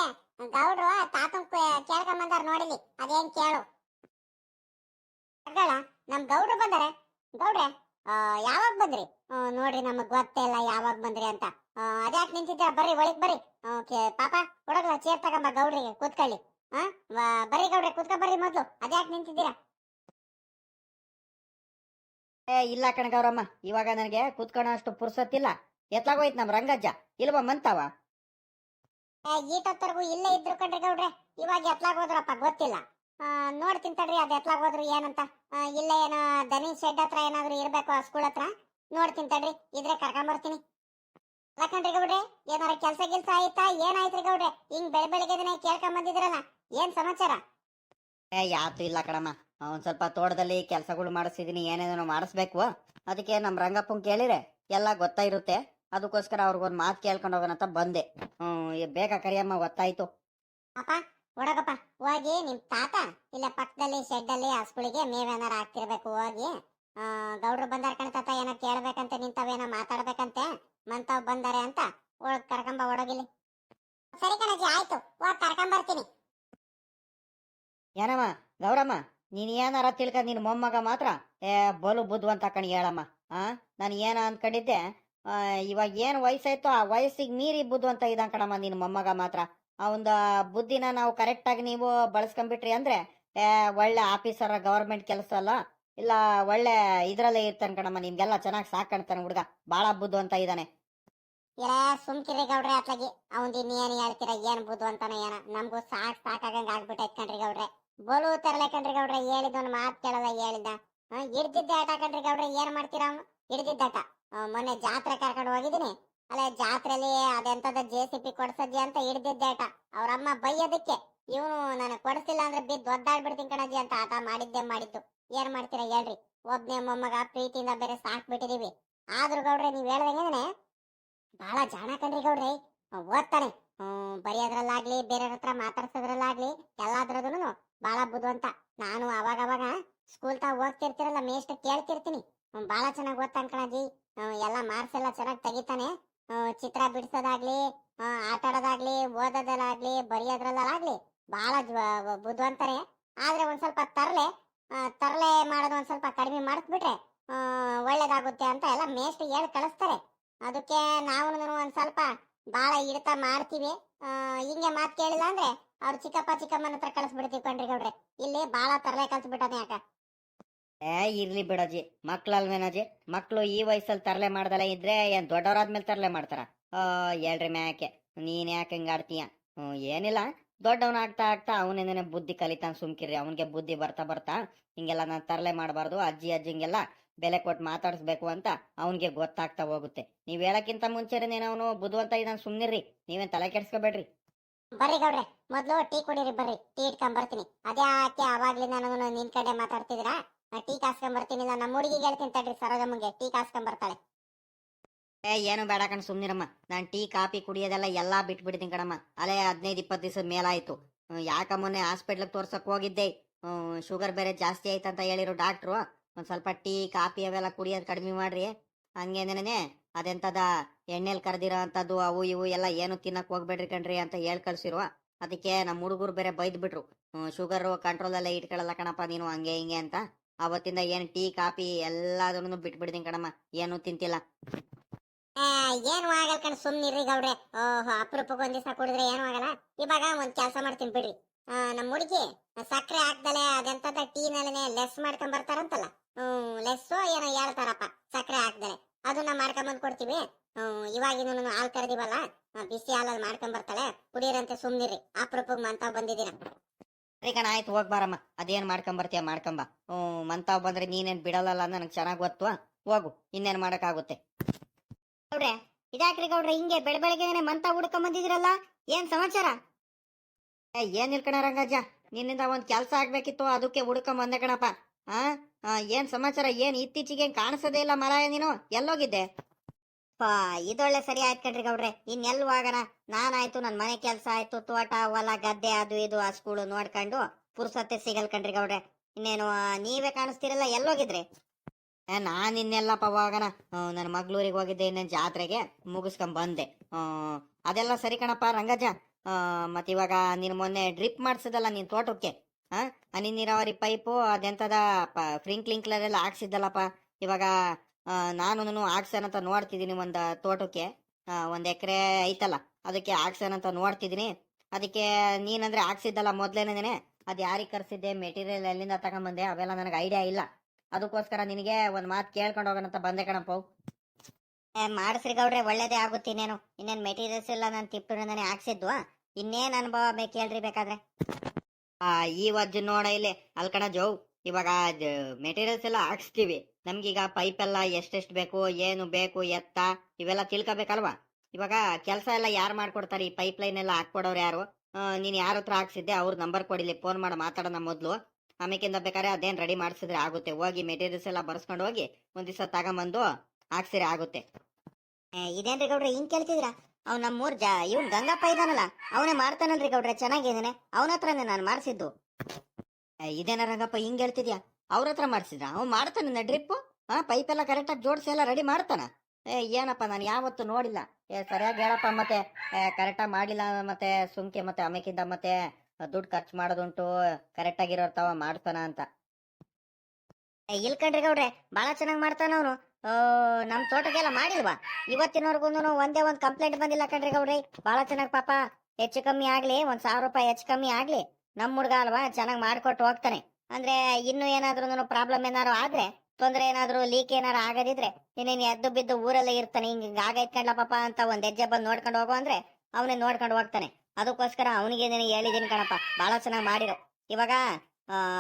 ಗೌಡ್ರು ತಾತನ್ ಕೇಳ್ಕೊಂಡ್ ಬಂದಾರ ನೋಡಿಲಿ ಅದೇನ್ ಕೇಳು. ನಮ್ ಗೌಡ್ರು ಬಂದಾರೆ. ಗೌಡ್ರೆ ಯಾವಾಗ ಬಂದ್ರಿ? ನೋಡ್ರಿ ನಮಗ್ ಗೊತ್ತೇ ಇಲ್ಲ ಯಾವಾಗ ಬಂದ್ರಿ ಅಂತ. ಅದ್ಯಾಕೆ ನಿಂತಿದ್ದೀರಾ? ಬರ್ರಿ ಒಳಗ್ ಬರ್ರಿ. ಪಾಪ ಹುಡುಗ ಚೇರ್ ತಗೊಂಬ ಗೌಡ್ರಿಗೆ ಕೂತ್ಕೊಳ್ಳಿ. ಹಾ ಬರ್ರಿ ಗೌಡ್ರೆ ಕೂತ್ಕೊ ಬರ್ರಿ ಮೊದ್ಲು. ಅದ್ಯಾಕ್ ನಿಂತಿದ್ದೀರಾ? ಏ ಇಲ್ಲ ಕಣಗವ್ರಮ್ಮ ಇವಾಗ ನನಗೆ ಕೂತ್ಕೊಳ್ಳೋ ಅಷ್ಟು ಪುರ್ಸತ್ತಿಲ್ಲ ಎತ್ಲಾಗೋಯ್ತು ನಮ್ ರಂಗಜ್ಜ. ಇಲ್ವಾ ಮಂತಾವ? ಏ, ಈಟೊತ್ತರ್ಗು ಇಲ್ಲೇ ಇದ್ರು ಕಣ್ರಿ ಗೌಡ್ರೆ. ಇವಾಗ ಎತ್ಲಾಗ್ ಹೋದ್ರಪ್ಪ ಗೊತ್ತಿಲ್ಲ. ನೋಡ್ತೀನಿ ತಡ್ರಿ ಅದು ಎತ್ಲಾಗ ಹೋದ್ರು ಏನಂತ. ಇಲ್ಲ ಏನೋ ದನಿ ಶೆಡ್ ಹತ್ರ ಏನಾದ್ರು ಇರ್ಬೇಕು ಆ ಸ್ಕೂಲ್ ಹತ್ರ. ನೋಡ್ತೀನಿ ತಡ್ರಿ ಇದ್ರೆ ಕರ್ಕೊಂಬರ್ತೀನಿ ಬರ್ತೀನಿ. ಕಣ್ರಿ ಗೌಡ್ರೆ ಏನಾರ ಕೆಲ್ಸ ಗಿಲ್ಸ ಆಯ್ತಾ? ಏನಾಯ್ತ್ರಿ ಗೌಡ್ರೆ? ಹಿಂಗ್ ಬೆಳ ಬೆಳಿಗ್ಗೆ ಕೇಳ್ಕೊಂಡ್ ಬಂದಿದ್ರಲ್ಲ ಏನ್ ಸಮಾಚಾರ? ಏ ಯಾತು ಇಲ್ಲ ಕಣಮ್ಮ. ಒಂದ್ ಸ್ವಲ್ಪ ತೋಟದಲ್ಲಿ ಕೆಲಸಗಳು ಮಾಡಿಸಿದೀನಿ ಏನೇನೋ ಮಾಡಿಸ್ಬೇಕು. ಅದಕ್ಕೆ ನಮ್ ರಂಗಪ್ಪನ್ ಕೇಳಿರೆ ಎಲ್ಲ ಗೊತ್ತಾ ಇರುತ್ತೆ. ಅದಕ್ಕೋಸ್ಕರ ಅವ್ರಿಗೊಂದ್ ಮಾತು ಕೇಳ್ಕೊಂಡು ಹೋಗೋಣ ಅಂತ ಬಂದೆ. ಹ್ಮ್ ಬೇಗ ಕರಿಯಮ್ಮ ಗೊತ್ತಾಯ್ತು. ಅಪ್ಪ ಹುಡುಗಪ್ಪ ಹೋಗಿ ನಿಮ್ ತಾತ? ಇಲ್ಲ ಪಕ್ಕದಲ್ಲಿ ಶೆಡ್ ಅಲ್ಲಿ ಹಸ್ಗಳಿಗೆ ಮೇವೇನಾರ ಹಾಕ್ತಿರ್ಬೇಕು, ಹೋಗಿ. ಗೌಡ್ರು ಬಂದಾರ ಕಣ ತಾತ, ಏನೋ ಕೇಳ್ಬೇಕಂತೆ ನಿಂತಾವೇನೋ ಮಾತಾಡ್ಬೇಕಂತೆ, ಮಂತಾವ್ ಬಂದಾರೆ ಅಂತ ಒಳಗ್ ಕರ್ಕೊಂಬ ಒಡಗಿಲಿ. ಸರಿ ಕಣಜಿ, ಆಯ್ತು, ಹೋಗ್ ಕರ್ಕೊಂಬರ್ತೀನಿ. ಏನಮ್ಮ, ಗೌರಮ್ಮ, ನೀನ್ ಏನಾರ ತಿಳ್ಕ, ನಿನ್ ಮೊಮ್ಮಗ ಮಾತ್ರ, ಏ, ಬಲು ಬುದ್ಧವಂತ ಕಣಿ ಹೇಳಮ್ಮ, ಆ? ನಾನು ಏನ ಅನ್ಕೊಂಡಿದ್ದೆ ಇವಾಗ ಏನ್ ವಯಸ್ಸಾಯ್ತೋ ಆ ವಯಸ್ಸಿಗೆ ಮೀರಿ ಬುದ್ಧವಂತ ಇದ್ದಾನ ಕಣಮ್ಮ ನಿನ್ ಮೊಮ್ಮಗ ಮಾತ್ರ. ಅವಂದ ಬುದ್ಧಿನ ನಾವು ಕರೆಕ್ಟಾಗಿ ನೀವು ಬಳಸ್ಕೊಂಬಿಟ್ರಿ ಅಂದ್ರೆ ಒಳ್ಳೆ ಆಫೀಸರ್ ಗವರ್ಮೆಂಟ್ ಕೆಲಸ ಅಲ್ಲ, ಇಲ್ಲ ಒಳ್ಳೆ ಇದ್ರಲ್ಲೇ ಇರ್ತಾನೆ ಕಣಮ್ಮ, ನಿಮ್ಗೆಲ್ಲ ಚೆನ್ನಾಗಿ ಸಾಕಣ್ತಾನೆ ಹುಡುಗ, ಬಾಳ ಅಂತ ಇದ್ದಾನೆ ಇಲ್ಲ ಸುಮ್ಕಿರಿ ಗೌಡ್ರೆ ಅತ್ಲಾಗಿ, ಅವಂದ್ ಇನ್ನೇನು ಹೇಳ್ತೀರ, ಏನ್ ಬುದ್ಧು ಅಂತಾನೆ ಏನ, ನಮಗೂ ಸಾಕ್ ಸಾಕಾಗಂಗ ಆಗ್ಬಿಟ್ಟೈತ್ ಕಣ್ರಿ ಗೌಡ್ರೆ. ಬೋಲು ತರಲೆ ಗೌಡ್ರೆ ಹೇಳಿದವನ್ ಮಾತ್ ಕೇಳಲ್ಲ ಹೇಳಿದ. ಹಿಡ್ದಿದ್ದೆ ಆಟ ಕಣ್ರಿ ಗೌಡ್ರೆ, ಏನ್ ಮಾಡ್ತೀರ ಅವ್ನು? ಹಿಡ್ದಿದ್ದಾಟ ಮೊನ್ನೆ ಜಾತ್ರೆ ಕರ್ಕೊಂಡು ಹೋಗಿದ್ದೀನಿ ಅಲ್ಲೇ ಜಾತ್ರೆಲಿ ಅದೆಂತದ ಜೆ ಸಿ ಪಿ ಕೊಡ್ಸಜ್ಜಿ ಅಂತ ಹಿಡ್ದಿದ್ದೇಟ ಅವರಮ್ಮ ಬೈಯೋದಕ್ಕೆ ಇವನು ನನಗೆ ಕೊಡಿಸಿಲ್ಲ ಅಂದ್ರೆ ಬಿದ್ದು ಒದ್ದಾಡ್ಬಿಡ್ತೀನಿ ಕಣಜ್ಜಿ ಅಂತ ಆತ ಮಾಡಿದ್ದೆ ಮಾಡಿದ್ದು. ಏನ್ ಮಾಡ್ತೀರಾ ಹೇಳ್ರಿ. ಒಬ್ನೇ ಮೊಮ್ಮಗ ಪ್ರೀತಿಯಿಂದ ಬೇರೆ ಸಾಕ್ಬಿಟ್ಟಿದೀವಿ ಆದ್ರೂ ಗೌಡ್ರೆ ನೀವ್ ಹೇಳ್ದಂಗೆ ಬಹಳ ಜಾಣ ಕಣ್ರಿ ಗೌಡ್ರಿ. ಓದ್ತಾನೆ. ಹ್ಮ್, ಬರೆಯೋದ್ರಲ್ಲಾಗ್ಲಿ ಬೇರೆಯವ್ರ ಹತ್ರ ಮಾತಾಡ್ಸೋದ್ರಲ್ಲಾಗ್ಲಿ ಎಲ್ಲಾದ್ರದೂ ಬಹಳ ಬುದ್ಧಿವಂತ ನಾನು ಅವಾಗ ಅವಾಗ ಸ್ಕೂಲ್ ತಾ ಹೋಗ್ತಿರ್ತಿರಲ್ಲ ಮೇಸ್ಟ್ ಕೇಳ್ತಿರ್ತೀನಿ ಬಹಳ ಚೆನ್ನಾಗಿ ಓದ್ತಾನೆ ಕಣಜಿ ಎಲ್ಲ ಮಾರ್ಕ್ಸ್ ಎಲ್ಲ ಚೆನ್ನಾಗಿ ತೆಗಿತಾನೆ. ಚಿತ್ರ ಬಿಡಿಸೋದಾಗ್ಲಿ ಆಟ ಆಡೋದಾಗ್ಲಿ ಓದೋದ್ರಲ್ಲಾಗ್ಲಿ ಬರೆಯೋದ್ರಲ್ಲಾಗ್ಲಿ ಬಹಳ ಬುದ್ಧಿವಂತನೇ ಆದ್ರೆ ಒಂದ್ ಸ್ವಲ್ಪ ತರಲೆ ತರಲೆ ಮಾಡೋದು ಒಂದ್ ಸ್ವಲ್ಪ ಕಡಿಮೆ ಮಾಡಿಸ್ಬಿಟ್ರೆ ಒಳ್ಳೇದಾಗುತ್ತೆ ಅಂತ ಎಲ್ಲ ಮೇಸ್ಟ್ ಹೇಳಿ ಕಳಿಸ್ತಾರೆ. ಅದಕ್ಕೆ ನಾವು ಒಂದ್ ಸ್ವಲ್ಪ ಬಹಳ ಹಿಡಿತ ಮಾಡ್ತೀವಿ. ಹಿಂಗೆ ಮಾತು ಕೇಳಿಲ್ಲ ಅಂದ್ರೆ ಅವ್ರ ಚಿಕ್ಕಪ್ಪ ಚಿಕ್ಕಮ್ಮನ ಹತ್ರ ಕಳಿಸ್ಬಿಡ್ತೀವಿ ಕಣ್ರಿ ಗೌಡ್ರೆ ಇಲ್ಲಿ ಭಾಳ ತರಲೆ ಕಲ್ಸ್ಬಿಟ್ಟದೆ ಯಾಕ? ಏ, ಇರ್ಲಿ ಬಿಡಜಿ ಮಕ್ಳಲ್ವೇನಜ್ಜಿ ಮಕ್ಳು ಈ ವಯಸ್ಸಲ್ಲಿ ತರಲೆ ಮಾಡ್ದಲ್ಲ ಇದ್ರೆ ಏನ್ ದೊಡ್ಡವರಾದ್ಮೇಲೆ ತರಲೆ ಮಾಡ್ತಾರ? ಆ, ಹೇಳ್ರಿ ಮ್ಯಾಕೆ. ನೀನ್ ಯಾಕೆ ಹಿಂಗ ಆಡ್ತೀಯ? ಏನಿಲ್ಲ. ದೊಡ್ಡವನ್ ಆಗ್ತಾ ಆಗ್ತಾ ಅವನೇನೇ ಬುದ್ಧಿ ಕಲಿತಾನ ಸುಮ್ಕಿರ್ರಿ. ಅವನಿಗೆ ಬುದ್ಧಿ ಬರ್ತಾ ಬರ್ತಾ ಹಿಂಗೆಲ್ಲ ನಾನು ತರಲೆ ಮಾಡಬಾರ್ದು, ಅಜ್ಜಿ ಅಜ್ಜಿಂಗೆಲ್ಲ ಬೆಲೆ ಕೊಟ್ಟು ಮಾತಾಡಿಸ್ಬೇಕು ಅಂತ ಅವನಿಗೆ ಗೊತ್ತಾಗ್ತಾ ಹೋಗುತ್ತೆ. ನೀವ್ ಹೇಳಕ್ಕಿಂತ ಮುಂಚೆನೇ ಅವನು ಬುದ್ಧಿವಂತ ಇದನ್ ಸುಮ್ನಿರ್ರಿ. ನೀವೇನ್ ತಲೆ ಕೆಡ್ಸ್ಕೊಬೇಡ್ರಿ. ಬರ್ರಿ ಗೌಡ್ರೆ, ಮೊದ್ಲು ಟೀ ಕುಡೀರಿ ಬರ್ರಿ. ಟೀ ಇಟ್ಕೊಂಡ್ ಬರ್ತೀನಿ. ಅದೇ ಆಕೆ ಅವಾಗ್ಲಿಂದ ನಾನು ಕಡೆ ಮಾತಾಡ್ತಿದ್ದೀರಾ ನಾ ಟೀ ಕಾಸ್ಕೊಂಡ್ ಇಲ್ಲ ನಮ್ಮ ಹುಡುಗಿಗೆ ಹೇಳ್ತೀನಿ ತಡ್ರಿ ಸರೋಜಮ್ಮಂಗೆ, ಟೀ ಕಾಸ್ಕೊಂಡ್ ಬರ್ತಾಳೆ ಏ, ಏನು ಬೇಡ ಕಣ್, ಸುಮ್ನಿರಮ್ಮ. ನಾನ್ ಟೀ, ಕಾಫಿ ಕುಡಿಯೋದೆಲ್ಲ ಎಲ್ಲಾ ಬಿಟ್ಬಿಡ್ತೀನಿ ಕಣಮ್ಮ. ಅಲ್ಲೇ ಹದಿನೈದು, ಇಪ್ಪತ್ತು ದಿವಸದ ಮೇಲಾಯ್ತು. ಯಾಕ ಮೊನ್ನೆ ಹಾಸ್ಪಿಟ್ಲಿಗೆ ತೋರ್ಸಕ್ ಹೋಗಿದ್ದೆ. ಶುಗರ್ ಬೇರೆ ಜಾಸ್ತಿ ಆಯ್ತಂತ ಹೇಳಿರು ಡಾಕ್ಟ್ರು. ಒಂದ್ ಸ್ವಲ್ಪ ಟೀ, ಕಾಫಿ ಅವೆಲ್ಲ ಕುಡಿಯೋದ್ ಕಡಿಮೆ ಮಾಡ್ರಿ. ಹಂಗೇನೇನೆ ಅದೆಂತದ ಎಣ್ಣೆಲ್ ಕರ್ದಿರೋ ಅಂತದ್ದು ಅವು ಇವು ಎಲ್ಲ ಏನು ತಿನ್ನಕ್ ಹೋಗ್ಬೇಡ್ರಿ ಕಣ್ರಿ ಅಂತ ಹೇಳಿ ಕಳ್ಸಿರುವ ಅದಕ್ಕೆ ನಮ್ಮ ಹುಡುಗರು ಬೇರೆ ಬೈದ್ ಬಿಟ್ರು ಶುಗರ್ ಕಂಟ್ರೋಲ್ ಎಲ್ಲ ಇಟ್ಕೊಳ್ಳಲ್ಲ ಕಣಪ್ಪ ನೀನು, ಹಂಗೆ ಹಿಂಗೆ ಅಂತ. ಅವತ್ತಿಂದ ಏನ್ ಟೀ, ಕಾಫಿ ಎಲ್ಲದನ್ನು ಬಿಟ್ಬಿಡ್ತೀನಿ ಕಣಮ್ಮ. ಏನು ತಿಂತಿಲ್ಲ. ಏನು ಆಗಲ್ಲ ಕಣ್ ಸುಮ್ನಿರ್ರಿ ಗೌಡ್ರೆ. ಓಹೋ, ಅಪರೂಪಕ್ಕೆ ಒಂದ್ ದಿವಸ ಕುಡಿದ್ರೆ ಏನು ಆಗಲ್ಲ. ಇವಾಗ ಒಂದ್ ಕೆಲಸ ಮಾಡ್ತೀನಿ ಬಿಡ್ರಿ. ನಮ್ಮ ಹುಡುಗಿ ಸಕ್ಕರೆ ಹಾಕ್ದಲೆ ಅದೆಂತ ಟೀ ನಲ್ಲೇ ಲೆಸ್ ಮಾಡ್ಕೊಂಡ್ ಬರ್ತಾರಂತಲ್ಲ. ಹ್ಮ್ ಲೆಸ್ ಏನೋ ಹೇಳ್ತಾರಪ್ಪ ಸಕ್ಕರೆ ಹಾಕ್ದಲೆ. ಅದನ್ನ ಮಾಡ್ಕೊಂಡ್ ಬಂದ್ ಕೊಡ್ತೀವಿ. ಹ್ಮ್ ಇವಾಗಿನ ಹಾಲ್ ಕರೆದಿವಲ್ಲ ಬಿಸಿ ಹಾಲಲ್ಲಿ ಮಾಡ್ಕೊಂಡ್ ಬರ್ತಾಳೆ ಕುಡಿಯರಂತೆ ಸುಮ್ನಿರಿ ಅಪರೂಪಕ್ಕೆ ಮಂತಾವ್ ಬಂದಿದ್ದೀರ. ಕಣ ಆಯ್ತು ಹೋಗ್ಬಾರಮ್ಮ ಅದೇನ್ ಮಾಡ್ಕೊಂಬರ್ತೀಯ ಮಾಡ್ಕೊಂಬ. ಹ್ಞೂ ಮಂತಾವ್ ಬಂದ್ರೆ ನೀನೇನ್ ಬಿಡಲ್ಲ ನನಗೆ ಚೆನ್ನಾಗಿ ಗೊತ್ತು. ಹೋಗು ಇನ್ನೇನ್ ಮಾಡಕ್ಕಾಗುತ್ತೆ. ಗೌಡ್ರೆ ಇದಾಕ್ರಿ ಗೌಡ್ರೆ ಹಿಂಗೆ ಬೆಳ ಬೆಳಗ್ಗೆನೆ ಮಂತ ಹುಡ್ಕೊಂಡ್ ಬಂದಿದಿರಲ್ಲ ಏನ್ ಸಮಾಚಾರ? ಏನ್ ಇಲ್ಕಣ ಕಣ ರಂಗಜ್ಜ ನಿನ್ನಿಂದ ಒಂದ್ ಕೆಲ್ಸ ಆಗ್ಬೇಕಿತ್ತು ಅದಕ್ಕೆ ಹುಡ್ಕೊಂಡ್ ಬಂದೆ ಕಣಪ್ಪ ಆ, ಏನ್ ಸಮಾಚಾರ ಏನ್ ಇತ್ತೀಚೆಗೆ ಕಾಣಿಸೋದೇ ಇಲ್ಲ ಮರಾಯ ನೀನು. ಎಲ್ಲೋಗಿದ್ದೆ? ಪಾ ಇದೊಳ್ಳೆ ಸರಿ ಆಯ್ತು ಕಣ್ರಿ ಗೌಡ್ರೆ. ಇನ್ನೆಲ್ ಹೋಗಣ ನಾನಾಯ್ತು ನನ್ ಮನೆ ಕೆಲ್ಸ ಆಯ್ತು ತೋಟ ಹೊಲ ಗದ್ದೆ ಅದು ಇದು ಆ ಸ್ಕೂಲು ನೋಡ್ಕೊಂಡು ಪುರ್ಸತ್ತೆ ಸಿಗಲ್ ಕಣ್ರಿ ಗೌಡ್ರೆ. ಇನ್ನೇನು ನೀವೇ ಕಾಣಿಸ್ತಿರಲ್ಲ ಎಲ್ಲೋಗಿದ್ರಿ? ನಾನ್ ಇನ್ನೆಲ್ಲಪ್ಪ ಹೋಗಣ ನನ್ನ ಮಗ್ಳೂರಿಗೆ ಹೋಗಿದ್ದೆ ಇನ್ನೇನ್ ಜಾತ್ರೆಗೆ ಮುಗಿಸ್ಕೊಂಡ್ ಬಂದೆ. ಅದೆಲ್ಲ ಸರಿ ಕಣಪ್ಪ ರಂಗಜ್ಜ. ಆ, ಮತ್ ಇವಾಗ ನೀನ್ ಮೊನ್ನೆ ಡ್ರಿಪ್ ಮಾಡ್ಸಿದಲ್ಲ ನಿನ್ ತೋಟಕ್ಕೆ? ಹನಿ ನೀರಾವರಿ ಪೈಪು ಅದೆಂತದ ಫ್ರಿಂಕ್ಲಿಂಕ್ಲರ್ ಎಲ್ಲ ಹಾಕ್ಸಿದ್ದಲ್ಲಪ್ಪ. ಇವಾಗ ನಾನು ಅಂತ ನೋಡ್ತಿದ್ದೀನಿ ಒಂದು ತೋಟಕ್ಕೆ. ಒಂದು ಎಕರೆ ಐತಲ್ಲ, ಅದಕ್ಕೆ ಹಾಕ್ಸನಂತ ನೋಡ್ತಿದ್ದೀನಿ. ಅದಕ್ಕೆ ನೀನಂದ್ರೆ ಹಾಕ್ಸಿದ್ದಲ್ಲ ಮೊದ್ಲೇನೇನೆ ಅದು ಯಾರಿಗೆ ಕರ್ಸಿದ್ದೆ ಮೆಟೀರಿಯಲ್ ಎಲ್ಲಿಂದ ತಗೊಂಬಂದೆ, ಅವೆಲ್ಲ ನನಗೆ ಐಡಿಯಾ ಇಲ್ಲ. ಅದಕ್ಕೋಸ್ಕರ ನಿನಗೆ ಒಂದ್ ಮಾತು ಕೇಳ್ಕೊಂಡು ಹೋಗೋಣಂತ ಬಂದೆ ಕಣಪ್ಪ. ಮಾಡಿಸ್ರಿ ಗೌಡ್ರೆ, ಒಳ್ಳೇದೇ ಆಗುತ್ತೆ ಇನ್ನೇನು. ಇನ್ನೇನ್ ಮೆಟೀರಿಯಲ್ಸ್ ಎಲ್ಲ ನಾನು ತಿಪ್ಪುರಿಂದಾನೆ ಹಾಕ್ಸಿದ್ದು. ಇನ್ನೇನು ಅನುಭವ ಬೇಕು ಹೇಳ್ರಿ ಬೇಕಾದ್ರೆ. ಈ ವಜ್ಜು ನೋಡ ಇಲ್ಲಿ, ಅಲ್ಕಣ ಜೋ ಇವಾಗ ಮೆಟೀರಿಯಲ್ಸ್ ಎಲ್ಲ ಹಾಕ್ಸ್ತೀವಿ. ನಮ್ಗೀಗ ಪೈಪ್ ಎಲ್ಲ ಎಷ್ಟೆಷ್ಟು ಬೇಕು ಏನು ಬೇಕು ಎತ್ತ ಇವೆಲ್ಲ ತಿಳ್ಕೊಬೇಕಲ್ವಾ? ಇವಾಗ ಕೆಲಸ ಎಲ್ಲ ಯಾರು ಮಾಡ್ಕೊಡ್ತಾರೆ? ಈ ಪೈಪ್ ಲೈನ್ ಎಲ್ಲ ಹಾಕ್ಕೊಡೋರು ಯಾರು? ನೀನು ಯಾರ ಹತ್ರ ಹಾಕ್ಸಿದ್ದೆ ಅವ್ರ ನಂಬರ್ ಕೊಡಿಲಿ ಫೋನ್ ಮಾಡಿ ಮಾತಾಡೋಣ ಮೊದ್ಲು. ಆಮೇಕಿಂದ ಬೇಕಾದ್ರೆ ಅದೇನ್ ರೆಡಿ ಮಾಡಿಸಿದ್ರೆ ಆಗುತ್ತೆ. ಹೋಗಿ ಮೆಟೀರಿಯಲ್ಸ್ ಎಲ್ಲ ಬರ್ಸ್ಕೊಂಡು ಹೋಗಿ ಒಂದ್ ದಿವಸ ತಗೊಂಬಂದು ಹಾಕ್ಸಿದ್ರೆ ಆಗುತ್ತೆ. ಇದೇನ್ರಿ ಗೌಡ್ರೆ ಹಿಂಗ್ ಕೇಳ್ತಿದ್ರ ಅವ್ ನಮ್ಮೂರ್ ಜಾ ಇವ್ನ್ ಗಂಗಪ್ಪ ಇದಾನಲ್ಲ ಅವನೇ ಮಾಡ್ತಾನಲ್ರಿ ಗೌಡ್ರೆ ಚೆನ್ನಾಗಿದ್ದಾನೆ ಅವನ ಹತ್ರನೇ ನಾನು ಮಾಡಿಸಿದ್ದು. ಇದೇನ ರಂಗಪ್ಪ ಹಿಂಗ್ ಹೇಳ್ತಿದ್ಯಾ? ಅವ್ರ ಹತ್ರ ಮಾಡ್ಸಿದ್ರ ಅವ್ನು ಮಾಡ್ತಾನೆ ಡ್ರಿಪ್ ಹಾ ಪೈಪ್ ಎಲ್ಲ ಕರೆಕ್ಟಾಗಿ ಜೋಡಿಸಿ ಎಲ್ಲ ರೆಡಿ ಮಾಡ್ತಾನ? ಏ ಏನಪ್ಪ ನಾನು ಯಾವತ್ತು ನೋಡಿಲ್ಲ. ಏ ಸರಿಯಾಗಿ ಹೇಳಪ್ಪ ಮತ್ತೆ. ಕರೆಕ್ಟಾಗಿ ಮಾಡಿಲ್ಲ ಮತ್ತೆ ಸುಮ್ಕೆ ಮತ್ತೆ ಆಮೇಕಿಂದ ಮತ್ತೆ ದುಡ್ಡು ಖರ್ಚು ಮಾಡೋದುಂಟು. ಕರೆಕ್ಟ್ ಆಗಿರೋರ್ತಾವ ಮಾಡ್ತಾನ ಅಂತ. ಏ, ಇಲ್ ಕಣ್ರಿ ಗೌಡ್ರೆ ಬಾಳ ಚೆನ್ನಾಗ್ ಮಾಡ್ತಾನ ಅವನು. ನಮ್ ತೋಟಕ್ಕೆಲ್ಲ ಮಾಡಿಲ್ವಾ? ಇವತ್ತಿನವರೆಗೂ ಒಂದೇ ಒಂದು ಕಂಪ್ಲೇಂಟ್ ಬಂದಿಲ್ಲ ಕಣ್ರಿ ಗೌಡ್ರಿ. ಭಾಳ ಚೆನ್ನಾಗಿ ಪಾಪ. ಹೆಚ್ಚು ಕಮ್ಮಿ ಆಗ್ಲಿ ಒಂದ್ ಸಾವಿರ ರೂಪಾಯಿ ಹೆಚ್ಚು ಕಮ್ಮಿ ಆಗ್ಲಿ. ನಮ್ಮ ಹುಡ್ಗ ಅಲ್ವಾ ಚೆನ್ನಾಗಿ ಮಾಡ್ಕೊಟ್ಟು ಹೋಗ್ತಾನೆ. ಅಂದ್ರೆ ಇನ್ನು ಏನಾದ್ರೂ ಪ್ರಾಬ್ಲಮ್ ಏನಾದ್ರು ಆದ್ರೆ, ತೊಂದ್ರೆ ಏನಾದ್ರು ಲೀಕ್ ಏನಾರು ಆಗದಿದ್ರೆ ಇನ್ನೇನು ಎದ್ದು ಬಿದ್ದು ಊರಲ್ಲೇ ಇರ್ತಾನೆ, ಹಿಂಗ್ ಹಿಂಗ್ ಆಗೈತ್ಕಂಡ್ಲ ಪಾಪ ಅಂತ ಒಂದ್ ಹೆಜ್ಜೆ ಬಂದು ನೋಡ್ಕೊಂಡು ಹೋಗೋ ಅಂದ್ರೆ ಅವನೇ ನೋಡ್ಕೊಂಡು ಹೋಗ್ತಾನೆ. ಅದಕ್ಕೋಸ್ಕರ ಅವನಿಗೆ ಹೇಳಿದೀನಿ ಕಣಪ್ಪ ಬಹಳ ಚೆನ್ನಾಗಿ ಮಾಡಿರೋ. ಇವಾಗ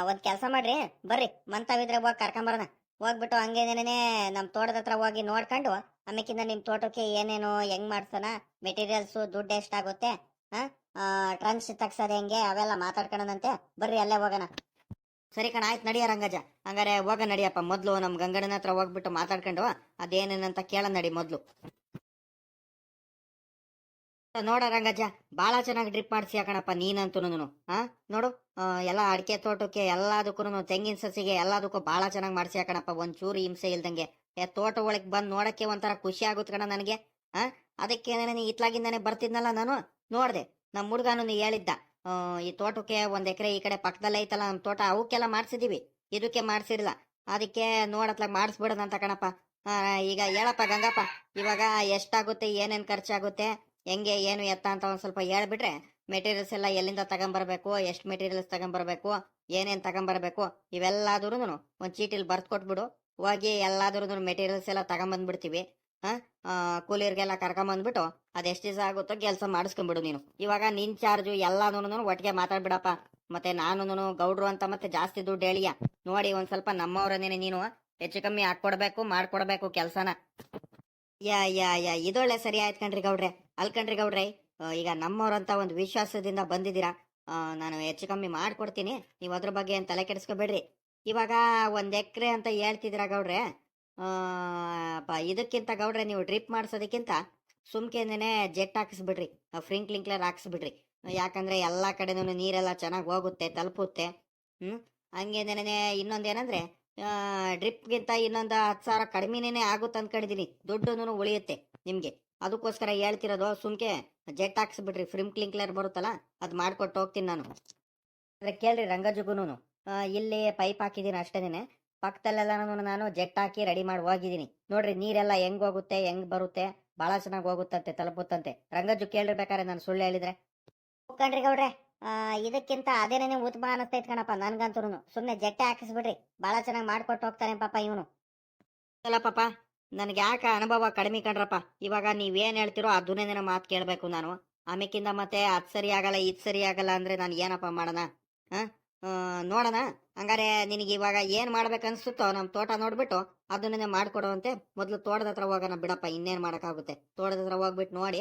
ಒಂದ್ ಕೆಲಸ ಮಾಡ್ರಿ, ಬರ್ರಿ, ಮಂತಾವಿದ್ರೆ ಹೋಗಿ ಕರ್ಕೊಂಬರೋಣ. ಹೋಗ್ಬಿಟ್ಟು ಹಂಗೇನೇನೆ ನಮ್ ತೋಟದ ಹತ್ರ ಹೋಗಿ ನೋಡ್ಕೊಂಡು ಆಮೇಕಿಂದ ನಿಮ್ ತೋಟಕ್ಕೆ ಏನೇನು ಹೆಂಗ್ ಮಾಡ್ಸೋಣ ಮೆಟೀರಿಯಲ್ಸ್ ದುಡ್ಡು ಎಷ್ಟಾಗುತ್ತೆ ಟ್ರಂಚ್ ತಗ್ಸೋದ್ ಹೆಂಗೆ, ಅವೆಲ್ಲ ಮಾತಾಡ್ಕೊಳ್ಳೋಣಂತೆ ಬರ್ರಿ ಅಲ್ಲೇ ಹೋಗೋಣ. ಸರಿ ಕಣ, ಆಯ್ತು ನಡಿಯ ರಂಗಜ. ಹಂಗಾರೆ ಹೋಗ ನಡಿಯಪ್ಪ, ಮೊದಲು ನಮ್ಮ ಗಂಗಡನ ಹತ್ರ ಹೋಗ್ಬಿಟ್ಟು ಮಾತಾಡ್ಕೊಂಡು ಅದೇನೇನಂತ ಕೇಳ ನಡಿ ಮೊದಲು. ನೋಡ ರಂಗಜ್ಜ ಬಹಳ ಚೆನ್ನಾಗಿ ಡ್ರಿಪ್ ಮಾಡಿಸಿ ಕಣಪ್ಪ ನೀನಂತೂ ಹಾ ನೋಡು ಎಲ್ಲ ಅಡಿಕೆ ತೋಟಕ್ಕೆ ಎಲ್ಲದಕ್ಕೂ ತೆಂಗಿನ ಸಸಿಗೆ ಎಲ್ಲದಕ್ಕೂ ಬಹಳ ಚೆನ್ನಾಗಿ ಮಾಡಿಸಿ ಕಣಪ್ಪ, ಒಂಚೂರು ಹಿಂಸೆ ಇಲ್ದಂಗೆ. ಏ, ತೋಟ ಒಳಗೆ ಬಂದು ನೋಡಕ್ಕೆ ಒಂಥರ ಖುಷಿ ಆಗುತ್ತೆ ಕಣ ನನಗೆ ಹಾ ಅದಕ್ಕೆ ಇತ್ಲಾಗಿಂದಾನೆ ಬರ್ತಿದ್ನಲ್ಲ ನಾನು, ನೋಡ್ದೆ ನಮ್ಮ ಹುಡುಗನು ಹೇಳಿದ್ದ. ಈ ತೋಟಕ್ಕೆ ಒಂದು ಎಕರೆ ಈ ಕಡೆ ಪಕ್ಕದಲ್ಲೇ ಐತಲ್ಲ ನಮ್ಮ ತೋಟ, ಅವಕ್ಕೆಲ್ಲ ಮಾಡ್ಸಿದೀವಿ. ಇದಕ್ಕೆ ಮಾಡ್ಸಿರ್ಲಿಲ್ಲ. ಅದಕ್ಕೆ ನೋಡತ್ಲಾಗ ಅಂತ ಕಣಪ್ಪ. ಈಗ ಹೇಳಪ್ಪ ಗಂಗಪ್ಪ, ಇವಾಗ ಎಷ್ಟಾಗುತ್ತೆ, ಏನೇನು ಖರ್ಚಾಗುತ್ತೆ, ಹೆಂಗೆ, ಏನು ಎತ್ತ ಅಂತ ಒಂದು ಸ್ವಲ್ಪ ಹೇಳ್ಬಿಟ್ರೆ ಮೆಟೀರಿಯಲ್ಸ್ ಎಲ್ಲ ಎಲ್ಲಿಂದ ತಗೊಂಬರ್ಬೇಕು, ಎಷ್ಟು ಮೆಟೀರಿಯಲ್ಸ್ ತಗೊಂಬರ್ಬೇಕು, ಏನೇನು ತಗೊಂಬರ್ಬೇಕು ಇವೆಲ್ಲಾದ್ರೂ ಒಂದು ಚೀಟಿಲಿ ಬರ್ದು ಕೊಟ್ಬಿಡು. ಹೋಗಿ ಎಲ್ಲಾದ್ರೂ ಮೆಟೀರಿಯಲ್ಸ್ ಎಲ್ಲ ತಗೊಂಬಂದ್ಬಿಡ್ತೀವಿ. ಕೂಲಿಯರ್ಗೆಲ್ಲ ಕರ್ಕೊಂಬಂದ್ಬಿಟ್ಟು ಅದೆಷ್ಟು ದಿವಸ ಆಗುತ್ತೋ ಕೆಲಸ ಮಾಡಿಸ್ಕೊಂಡ್ಬಿಡು ನೀನು. ಇವಾಗ ನಿನ್ ಚಾರ್ಜು ಎಲ್ಲಾನು ಒಟ್ಟಿಗೆ ಮಾತಾಡ್ಬಿಡಪ್ಪ. ಮತ್ತೆ ನಾನು ಗೌಡ್ರು ಅಂತ ಮತ್ತೆ ಜಾಸ್ತಿ ದುಡ್ಡು ಹೇಳಿಯ. ನೋಡಿ ಒಂದ್ ಸ್ವಲ್ಪ ನಮ್ಮವರನ್ನೇನೆ ನೀನು ಹೆಚ್ಚು ಕಮ್ಮಿ ಹಾಕೊಡ್ಬೇಕು, ಮಾಡ್ಕೊಡ್ಬೇಕು ಕೆಲ್ಸನ. ಯಾ ಯಾ ಯಾ, ಇದೊಳ್ಳೆ ಸರಿ ಆಯ್ತು ಕಣ್ರಿ ಗೌಡ್ರೆ. ಅಲ್ ಕಣ್ರಿ ಗೌಡ್ರೆ ಈಗ ನಮ್ಮವ್ರಂತ ಒಂದು ವಿಶ್ವಾಸದಿಂದ ಬಂದಿದ್ದೀರಾ? ನಾನು ಹೆಚ್ಚು ಕಮ್ಮಿ ಮಾಡ್ಕೊಡ್ತೀನಿ. ನೀವು ಅದ್ರ ಬಗ್ಗೆ ಏನು ತಲೆ ಕೆಡಿಸ್ಕೊಬೇಡ್ರಿ. ಇವಾಗ ಒಂದ್ ಎಕರೆ ಅಂತ ಹೇಳ್ತಿದ್ದೀರಾ ಗೌಡ್ರೆ? ಇದಕ್ಕಿಂತ ಗೌಡ್ರೆ ನೀವು ಡ್ರಿಪ್ ಮಾಡಿಸೋದಕ್ಕಿಂತ ಸುಮ್ಕೆನೇ ಜೆಟ್ ಹಾಕಿಸ್ಬಿಡ್ರಿ. ಫ್ರಿಂಕ್ಲಿಂಕ್ಲರ್ ಹಾಕಿಸ್ಬಿಡ್ರಿ. ಯಾಕಂದ್ರೆ ಎಲ್ಲ ಕಡೆನೂ ನೀರೆಲ್ಲ ಚೆನ್ನಾಗಿ ಹೋಗುತ್ತೆ, ತಲುಪುತ್ತೆ. ಹ್ಞೂ ಹಂಗೇನೇನೆ ಇನ್ನೊಂದೇನಂದ್ರೆ ಡ್ರಿಪ್ಗಿಂತ ಇನ್ನೊಂದು ಹತ್ತು ಸಾವಿರ ಕಡಿಮೆನೇ ಆಗುತ್ತೆ ಅಂದ್ಕೊಂಡಿದ್ದೀನಿ ದುಡ್ಡು ಉಳಿಯುತ್ತೆ ನಿಮಗೆ. ಅದಕ್ಕೋಸ್ಕರ ಹೇಳ್ತಿರೋದು ಸುಮ್ಕೆ ಜೆಟ್ ಹಾಕಿಸ್ಬಿಡ್ರಿ. ಫ್ರಿಮ್ ಕ್ಲಿಂಕ್ಲರ್ ಬರುತ್ತಲ್ಲ, ಅದು ಮಾಡ್ಕೊಟ್ಟು ಹೋಗ್ತೀನಿ ನಾನು. ಅಂದ್ರೆ ಕೇಳ್ರಿ ರಂಗಜುಗುನು ಇಲ್ಲಿ ಪೈಪ್ ಹಾಕಿದ್ದೀನಿ ಅಷ್ಟೇನೆ ಪಕ್ಕದಲ್ಲೆಲ್ಲ ನಾನು ಜೆಟ್ ಹಾಕಿ ರೆಡಿ ಮಾಡಿ ಹೋಗಿದ್ದೀನಿ. ನೋಡ್ರಿ ನೀರೆಲ್ಲ ಹೆಂಗ್ ಹೋಗುತ್ತೆ ಹೆಂಗ್ ಬರುತ್ತೆ? ಬಹಳ ಚೆನ್ನಾಗಿ ಹೋಗುತ್ತಂತೆ ತಲುಪುತ್ತಂತೆ. ರಂಗಜ್ಜು ಕೇಳಿರ್ಬೇಕಾದ್ರೆ ನಾನು ಸುಳ್ಳು ಹೇಳಿದ್ರೆ? ಕಣ್ರಿ ಗೌಡ್ರೆ ಆ, ಇದಕ್ಕಿಂತ ಅದೇನೇ ಉತ್ತಮ ಅನಿಸ್ತೈತ್ ಕಣಪ್ಪ ನನ್ಗಂತೂ ಸುಮ್ನೆ ಜಟ್ಟೆ ಹಾಕಿಸ್ಬಿಡ್ರಿ ಬಹಳ ಚೆನ್ನಾಗಿ ಮಾಡ್ಕೊಟ್ಟು ಹೋಗ್ತಾನೆ ಪಾಪ ಇವನು. ಅಲ್ಲ ಪಾಪ ನನಗೆ ಯಾಕ ಅನುಭವ ಕಡಿಮೆ ಕಣ್ರಪ್ಪ. ಇವಾಗ ನೀವೇನ್ ಹೇಳ್ತಿರೋ ಅದನ್ನೇ ಮಾತು ಕೇಳಬೇಕು ನಾನು. ಆಮೇಕಿಂದ ಮತ್ತೆ ಅದ್ ಸರಿ ಆಗಲ್ಲ ಇದ್ ಸರಿ ಆಗಲ್ಲ ಅಂದ್ರೆ ನಾನು ಏನಪ್ಪ ಮಾಡೋಣ? ಆ? ನೋಡೋಣ. ಹಂಗಾರೆ ನಿನಗೆ ಇವಾಗ ಏನು ಮಾಡ್ಬೇಕು ಅನ್ಸುತ್ತೋ ನಮ್ಮ ತೋಟ ನೋಡ್ಬಿಟ್ಟು ಅದನ್ನೇ ಮಾಡಿಕೊಡುವಂತೆ ಮೊದಲು ತೋಟದ ಹತ್ರ ಹೋಗೋಣ ಬಿಡಪ್ಪ, ಇನ್ನೇನು ಮಾಡೋಕ್ಕಾಗುತ್ತೆ. ತೋಟದ ಹತ್ರ ಹೋಗ್ಬಿಟ್ಟು ನೋಡಿ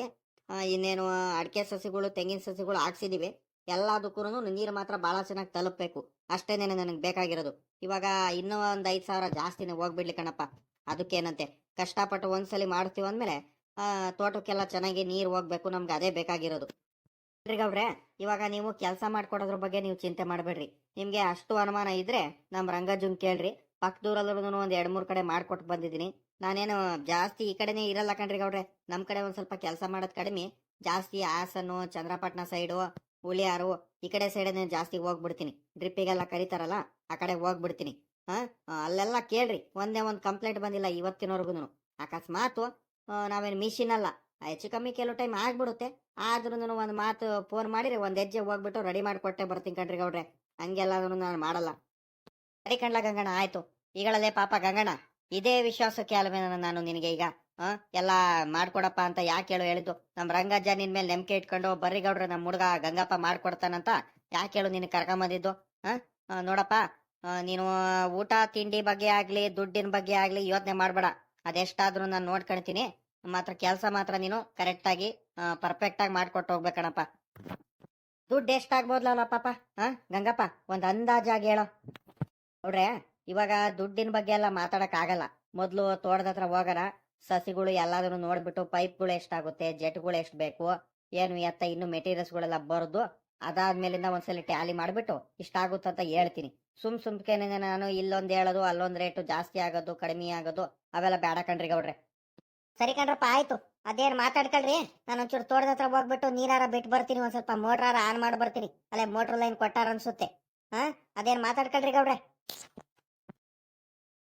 ಇನ್ನೇನು ಅಡಿಕೆ ಸಸಿಗಳು, ತೆಂಗಿನ ಸಸಿಗಳು ಹಾಕ್ಸಿದ್ದೀವಿ ಎಲ್ಲದಕ್ಕೂ ನೀರು ಮಾತ್ರ ಭಾಳ ಚೆನ್ನಾಗಿ ತಲುಪಬೇಕು. ಅಷ್ಟೇನೆ ನನಗೆ ಬೇಕಾಗಿರೋದು. ಇವಾಗ ಇನ್ನೂ ಒಂದು ಐದು ಸಾವಿರ ಜಾಸ್ತಿನೇ ಹೋಗ್ಬಿಡ್ಲಿ ಕಣಪ್ಪ. ಅದಕ್ಕೇನಂತೆ? ಕಷ್ಟಪಟ್ಟು ಒಂದ್ಸಲಿ ಮಾಡ್ತೀವಿ ಅಂದಮೇಲೆ ತೋಟಕ್ಕೆಲ್ಲ ಚೆನ್ನಾಗಿ ನೀರು ಹೋಗ್ಬೇಕು, ನಮ್ಗೆ ಅದೇ ಬೇಕಾಗಿರೋದು. ಗೌಡ್ರೆ, ಇವಾಗ ನೀವು ಕೆಲಸ ಮಾಡ್ಕೊಡೋದ್ರ ಬಗ್ಗೆ ನೀವು ಚಿಂತೆ ಮಾಡಬೇಡ್ರಿ. ನಿಮಗೆ ಅಷ್ಟು ಅನುಮಾನ ಇದ್ರೆ ನಮ್ಮ ರಂಗಜುನ್ ಕೇಳ್ರಿ. ಪಕ್ಕದೂರಲ್ಲೂ ಒಂದು ಎರಡು ಮೂರು ಕಡೆ ಮಾಡ್ಕೊಟ್ಟು ಬಂದಿದ್ದೀನಿ. ನಾನೇನು ಜಾಸ್ತಿ ಈ ಕಡೆನೇ ಇರಲ್ಲ ಕಣ್ರಿ ಗೌಡ್ರೆ. ನಮ್ಮ ಕಡೆ ಒಂದು ಸ್ವಲ್ಪ ಕೆಲಸ ಮಾಡೋದು ಕಡಿಮೆ. ಜಾಸ್ತಿ ಹಾಸನ್ನು ಚಂದ್ರಪಟ್ಟಣ ಸೈಡು ಹುಳಿಯಾರು ಈ ಕಡೆ ಸೈಡೇ ಜಾಸ್ತಿ ಹೋಗ್ಬಿಡ್ತೀನಿ. ಡ್ರಿಪ್ಪಿಗೆಲ್ಲ ಕರೀತಾರಲ್ಲ, ಆ ಕಡೆ ಹೋಗ್ಬಿಡ್ತೀನಿ. ಹಾ, ಅಲ್ಲೆಲ್ಲ ಕೇಳ್ರಿ. ಒಂದೇ ಒಂದು ಕಂಪ್ಲೇಂಟ್ ಬಂದಿಲ್ಲ ಇವತ್ತಿನವರೆಗೂ ಅಕಸ್ಮಾತ್ ನಾವೇನು ನಾವೇನ್ ಮಿಷಿನ್ ಅಲ್ಲ. ಹೆಚ್ಚು ಕಮ್ಮಿ ಕೆಲವು ಟೈಮ್ ಆಗ್ಬಿಡುತ್ತೆ. ಆದ್ರೂ ಒಂದು ಮಾತು ಫೋನ್ ಮಾಡಿರಿ, ಒಂದ್ ಹೆಜ್ಜೆ ಹೋಗ್ಬಿಟ್ಟು ರೆಡಿ ಮಾಡ್ಕೊಟ್ಟೆ ಬರ್ತೀನಿ ಕಣ್ರಿ ಗೌಡ್ರೆ. ಹಂಗೆಲ್ಲಾದ್ರೂ ನಾನು ಮಾಡಲ್ಲ. ಸರಿ ಕಣ್ಲ ಗಂಗಣ್ಣ, ಆಯ್ತು. ಈಗಳಲ್ಲೇ ಪಾಪ ಗಂಗಣ್ಣ, ಇದೇ ವಿಶ್ವಾಸಕ್ಕೆ ಅಲ್ವೇ ನಾನು- ನಾನು ನಿನಗೆ ಈಗ ಹಾ ಎಲ್ಲ ಮಾಡ್ಕೊಡಪ್ಪ ಅಂತ ಯಾಕೆ ಹೇಳು ಹೇಳಿದ್ದು? ನಮ್ ರಂಗಜ್ಜ ನಿನ್ ಮೇಲೆ ನಂಬಿಕೆ ಇಟ್ಕೊಂಡು ಬರ್ರಿ ಗೌಡ್ರೆ, ನಮ್ ಹುಡುಗ ಗಂಗಪ್ಪ ಮಾಡ್ಕೊಡ್ತಾನಂತ ಯಾಕೆ ಹೇಳು ನಿನ್ ಕರ್ಕೊಂಬಂದಿದ್ದು ಹಾ ನೋಡಪ್ಪ ನೀನು ಊಟ, ತಿಂಡಿ ಬಗ್ಗೆ ಆಗ್ಲಿ, ದುಡ್ಡಿನ ಬಗ್ಗೆ ಆಗ್ಲಿ ಯೋಚನೆ ಮಾಡ್ಬೇಡ. ಅದೆಷ್ಟಾದ್ರೂ ನಾನು ನೋಡ್ಕೊಳ್ತೀನಿ ಮಾತ್ರ ಕೆಲಸ ಮಾತ್ರ ನೀನು ಕರೆಕ್ಟ್ ಆಗಿ ಪರ್ಫೆಕ್ಟ್ ಆಗಿ ಮಾಡ್ಕೊಟ್ಟು ಹೋಗ್ಬೇಕಣಪ್ಪ. ದುಡ್ಡು ಎಷ್ಟಾಗ್ಬೋದ್ಲಲ್ಲ ಪಾಪ ಹಾ ಗಂಗಪ್ಪ, ಒಂದ್ ಅಂದಾಜಾಗಿ ಹೇಳೋ. ನೋಡ್ರೆ, ಇವಾಗ ದುಡ್ಡಿನ ಬಗ್ಗೆ ಎಲ್ಲ ಮಾತಾಡಕ್ ಆಗಲ್ಲ. ಮೊದ್ಲು ತೋಟದ ಹತ್ರ ಹೋಗೋಣ, ಸಸಿಗಳು ಎಲ್ಲಾದ್ರೂ ನೋಡ್ಬಿಟ್ಟು ಪೈಪ್ಗಳು ಎಷ್ಟಾಗುತ್ತೆ ಜೆಟ್ಗಳು ಎಷ್ಟು ಬೇಕು, ಏನು ಎತ್ತ ಇನ್ನು ಮೆಟೀರಿಯಲ್ಸ್ಗಳೆಲ್ಲ ಬರೆದು, ಅದಾದ್ಮೇಲಿಂದ ಒಂದ್ಸಲಿ ಟ್ಯಾಲಿ ಮಾಡ್ಬಿಟ್ಟು ಅಂತ ಹೇಳ್ತೀನಿ. ಸುಮ್ ಸುಮ್ಕೆ ನಾನು ಇಲ್ಲೊಂದು ಹೇಳೋದು, ಅಲ್ಲೊಂದು ರೇಟು ಜಾಸ್ತಿ ಆಗೋದು, ಕಡಿಮೆ ಆಗೋದು, ಅವೆಲ್ಲ ಬೇಡ ಕಣ್ರಿ ಗೌಡ್ರೆ. ಸರಿ ಕಣ್ರಪ್ಪ, ಆಯ್ತು. ಅದೇನ್ ಮಾತಾಡ್ಕೊಳ್ರಿ? ನಾನು ಒಂಚೂರು ತೋಟದ ಹತ್ರ ಹೋಗ್ಬಿಟ್ಟು ನೀರಾರ ಬಿಟ್ಟು ಬರ್ತೀನಿ, ಒಂದ್ ಸ್ವಲ್ಪ ಮೋಟ್ರಾರ ಆನ್ ಮಾಡಿ ಬರ್ತೀನಿ. ಅಲ್ಲೇ ಮೋಟ್ರ್ ಲೈನ್ ಕೊಟ್ಟಾರ ಅನ್ಸುತ್ತೆ. ಹಾ, ಅದೇನ್ ಮಾತಾಡ್ಕೊಳ್ರಿ ಗೌಡ್ರೆ?